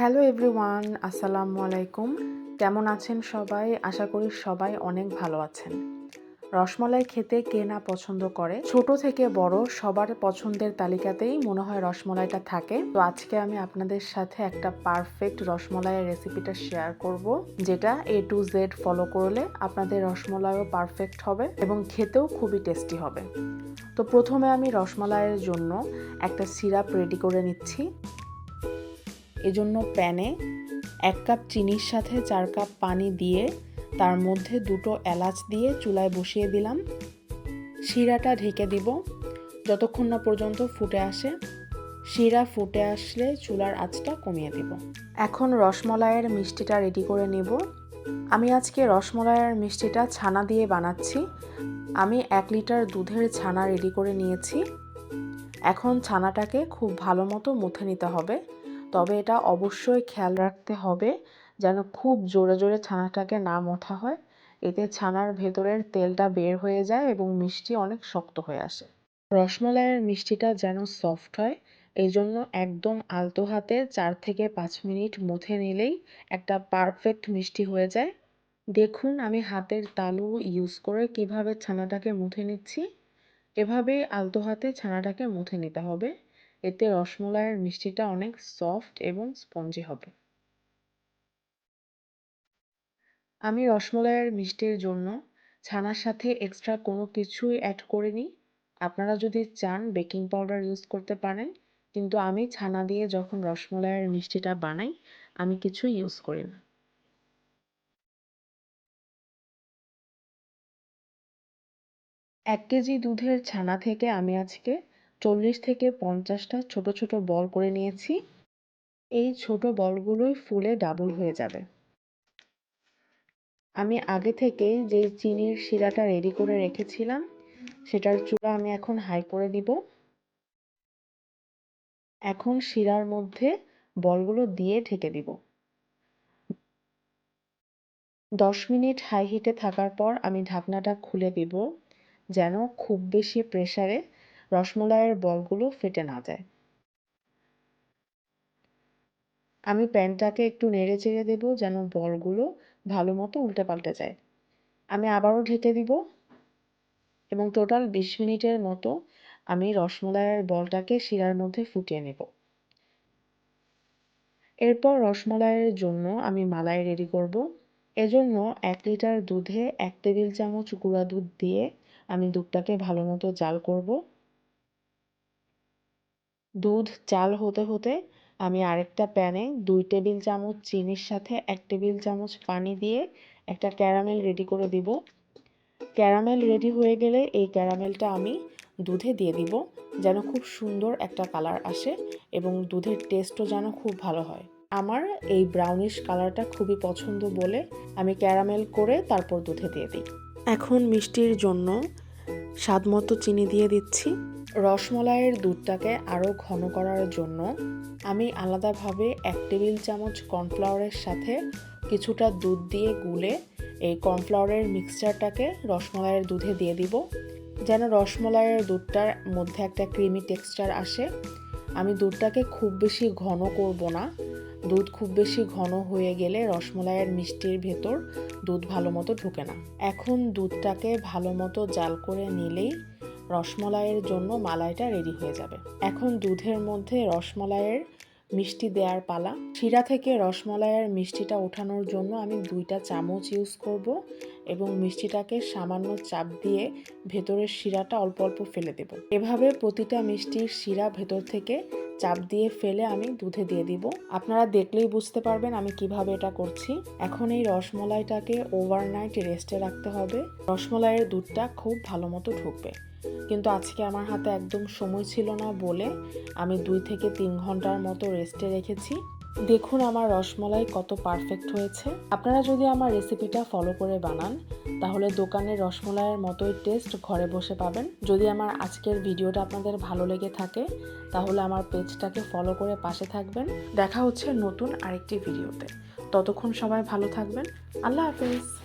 Hello everyone আসসালামু আলাইকুম কেমন আছেন সবাই? আশা করি সবাই অনেক ভালো আছেন। রসমলাই খেতে কে না পছন্দ করে? ছোট থেকে বড় সবার পছন্দের তালিকাতেই মনে হয় রসমলাইটা থাকে। তো আজকে আমি আপনাদের সাথে একটা পারফেক্ট রসমলাইয়ের রেসিপিটা শেয়ার করব, যেটা এ টু জেড ফলো করলে আপনাদের রসমলাইও পারফেক্ট হবে এবং খেতেও খুবই টেস্টি হবে। তো প্রথমে আমি রসমলাইয়ের জন্য একটা সিরাপ রেডি করে নিচ্ছি। এজন্য প্যানে এক কাপ চিনির সাথে চার কাপ পানি দিয়ে তার মধ্যে দুটো এলাচ দিয়ে চুলায় বসিয়ে দিলাম। শিরাটা ঢেকে দিব। যতক্ষণ না পর্যন্ত ফুটে আসে, শিরা ফুটে আসলে চুলার আঁচটা কমিয়ে দিব। এখন রসমলাইয়ের মিষ্টিটা রেডি করে নেব। আমি আজকে রসমলাইয়ের মিষ্টিটা ছানা দিয়ে বানাচ্ছি। আমি এক লিটার দুধের ছানা রেডি করে নিয়েছি। এখন ছানাটাকে খুব ভালো মতো মুথে নিতে হবে। তবে এটা অবশ্যই খেয়াল রাখতে হবে যেন খুব জোরে জোরে ছানাটাকে না মোঠা হয়। এতে ছানার ভেতরের তেলটা বের হয়ে যায় এবং মিষ্টি অনেক শক্ত হয়ে আসে। রসমলাইয়ের মিষ্টিটা যেন সফট হয় এই জন্য একদম আলতো হাতে চার থেকে পাঁচ মিনিট মুথে নিলেই একটা পারফেক্ট মিষ্টি হয়ে যায়। দেখুন আমি হাতের তালু ইউজ করে কীভাবে ছানাটাকে মুথে নিচ্ছি। এভাবেই আলতো হাতে ছানাটাকে মুথে নিতে হবে। এতে রসমলাইয়ের মিষ্টিটা অনেক সফট এবং স্পঞ্জি হবে। আমি রসমলাইয়ের মিষ্টির জন্য ছানার সাথে এক্সট্রা কোনো কিছুই অ্যাড করিনি। আপনারা যদি চান বেকিং পাউডার ইউজ করতে পারেন, কিন্তু আমি ছানা দিয়ে যখন রসমলাইয়ের মিষ্টিটা বানাই, আমি কিছু ইউজ করি না। এক কেজি দুধের ছানা থেকে আমি আজকে চল্লিশ থেকে পঞ্চাশটা ছোট ছোট বল করে নিয়েছি। এই ছোট বলগুলোই ফুলে ডাবল হয়ে যাবে। আমি আগে থেকে যে চিনির শিরাটা রেডি করে রেখেছিলাম, সেটার চূড়া আমি এখন হাই করে দিব এখন শিরার মধ্যে বলগুলো দিয়ে ঢেকে দিব। দশ মিনিট হাই হিটে থাকার পর আমি ঢাকনাটা খুলে দিব, যেন খুব বেশি প্রেসারে রসমলাইয়ের বলগুলো ফেটে না যায়। আমি প্যানটাকে একটু নেড়ে চেড়ে দেবো যেন বলগুলো ভালো মতো উল্টে পাল্টে যায়। আমি আবারও ঢেকে দিব এবং টোটাল বিশ মিনিটের মতো আমি রসমলাইয়ের বলটাকে শিরার মধ্যে ফুটিয়ে নেব। এরপর রসমলাইয়ের জন্য আমি মালাই রেডি করব। এজন্য এক লিটার দুধে এক টেবিল চামচ গুঁড়া দুধ দিয়ে আমি দুধটাকে ভালো মতো জাল করব। দুধ, চাল হতে হতে আমি আরেকটা প্যানে দুই টেবিল চামচ চিনির সাথে এক টেবিল চামচ পানি দিয়ে একটা ক্যারামেল রেডি করে দিব। ক্যারামেল রেডি হয়ে গেলে এই ক্যারামেলটা আমি দুধে দিয়ে দিব যেন খুব সুন্দর একটা কালার আসে এবং দুধের টেস্টও যেন খুব ভালো হয়। আমার এই ব্রাউনিশ কালারটা খুবই পছন্দ বলে আমি ক্যারামেল করে তারপর দুধে দিয়ে দিই। এখন মিষ্টির জন্য স্বাদ মতো চিনি দিয়ে দিচ্ছি। রসমলাইয়ের দুধটাকে আরও ঘন করার জন্য আমি আলাদাভাবে এক টেবিল চামচ কর্নফ্লাওয়ারের সাথে কিছুটা দুধ দিয়ে গুলে এই কর্নফ্লাওয়ারের মিক্সচারটাকে রসমলাইয়ের দুধে দিয়ে দিব। যেন রসমলাইয়ের দুধটার মধ্যে একটা ক্রিমি টেক্সচার আসে। আমি দুধটাকে খুব বেশি ঘন করব না। দুধ খুব বেশি ঘন হয়ে গেলে রসমলাইয়ের মিষ্টির ভেতর দুধ ভালো মতো ঢুকে না। এখন দুধটাকে ভালো মতো জাল করে নিলেই রসমলাইয়ের জন্য মালাইটা রেডি হয়ে যাবে। এখন দুধের মধ্যে রসমলাইয়ের মিষ্টি দেওয়ার পালা। শিরা থেকে রসমলাইয়ের মিষ্টিটা ওঠানোর জন্য আমি দুইটা চামচ ইউজ করব। এবং মিষ্টিটাকে সামান্য চাপ দিয়ে ভেতরের শিরাটা অল্প অল্প ফেলে দেব। এভাবে প্রতিটা মিষ্টির শিরা ভেতর থেকে চাপ দিয়ে ফেলে আমি দুধে দিয়ে দিব। আপনারা দেখলেই বুঝতে পারবেন আমি কীভাবে এটা করছি। এখন এই রসমলাইটাকে ওভারনাইট রেস্টে রাখতে হবে। রসমলাইয়ের দুধটা খুব ভালো মতো ঢুকবে। কিন্তু আজকে আমার হাতে একদম সময় ছিল না বলে আমি দুই থেকে তিন ঘণ্টার মতো রেস্টে রেখেছি। দেখুন আমার রসমলাই কত পারফেক্ট হয়েছে। আপনারা যদি আমার রেসিপিটা ফলো করে বানান, তাহলে দোকানের রসমলাইয়ের মতোই টেস্ট ঘরে বসে পাবেন। যদি আমার আজকের ভিডিওটা আপনাদের ভালো লেগে থাকে, তাহলে আমার পেজটাকে ফলো করে পাশে থাকবেন। দেখা হচ্ছে নতুন আরেকটি ভিডিওতে ততক্ষণ সবাই ভালো থাকবেন। আল্লাহ হাফিজ।